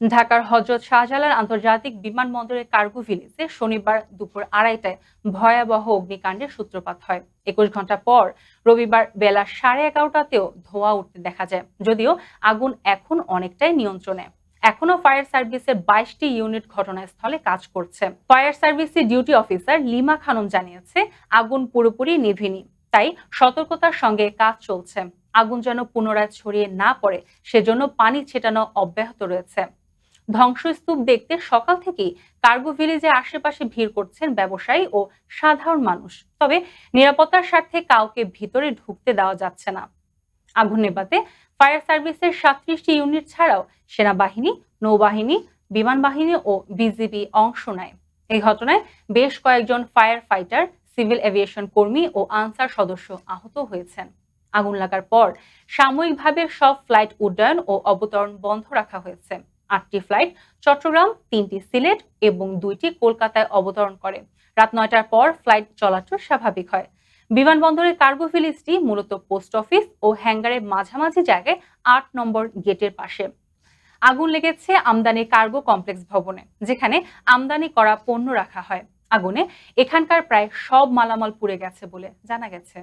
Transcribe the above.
ঢাকার হজরত শাহজালাল আন্তর্জাতিক বিমানবন্দরের কার্গো ভিলেজে শনিবার দুপুর আড়াইটায় ভয়াবহ অগ্নিকাণ্ডের সূত্রপাত হয়। একুশ ঘণ্টা পর রবিবার বেলা সাড়ে এগারোটাতেও ধোঁয়া উঠতে দেখা যায়, যদিও আগুন এখন অনেকটাই নিয়ন্ত্রণে। এখনও ফায়ার সার্ভিসের বাইশটি ইউনিট ঘটনাস্থলে কাজ করছে। ফায়ার সার্ভিসের ডিউটি অফিসার লিমা খানম জানিয়েছে, আগুন পুরোপুরি নিভিনি, তাই সতর্কতার সঙ্গে কাজ চলছে। আগুন যেন পুনরায় ছড়িয়ে না পড়ে, সেজন্য পানি ছেটানো অব্যাহত রয়েছে। ধ্বংসস্তূপ দেখতে সকাল থেকেই কার্গো ভিলেজে আশেপাশে ভিড় করছেন ব্যবসায়ী ও সাধারণ মানুষ। তবে নিরাপত্তার স্বার্থে কাউকে ভিতরে ঢুকতে দেওয়া যাচ্ছে না। আগুন নেভাতে ফায়ার সার্ভিসের সাতত্রিশটি ইউনিট ছাড়াও সেনাবাহিনী, নৌবাহিনী, বিমান বাহিনী ও বিজিবি অংশ নেয়। এই ঘটনায় বেশ কয়েকজন ফায়ার ফাইটার, সিভিল এভিয়েশন কর্মী ও আনসার সদস্য আহত হয়েছেন। আগুন লাগার পর সাময়িকভাবে সব ফ্লাইট উড্ডয়ন ও অবতরণ বন্ধ রাখা হয়েছে। আটটি ফ্লাইট চট্টগ্রাম, তিনটি সিলেট এবং দুইটি কলকাতায় অবতরণ করে। রাত নয়টার পর ফ্লাইট চলাচল স্বাভাবিক হয়। বিমানবন্দরের কার্গো ভিলেজটি মূলত পোস্ট অফিস ও হ্যাঙ্গারের মাঝামাঝি জায়গায় আট নম্বর গেটের পাশে। আগুন লেগেছে আমদানি কার্গো কমপ্লেক্স ভবনে, যেখানে আমদানি করা পণ্য রাখা হয়। আগুনে এখানকার প্রায় সব মালামাল পুড়ে গেছে বলে জানা গেছে।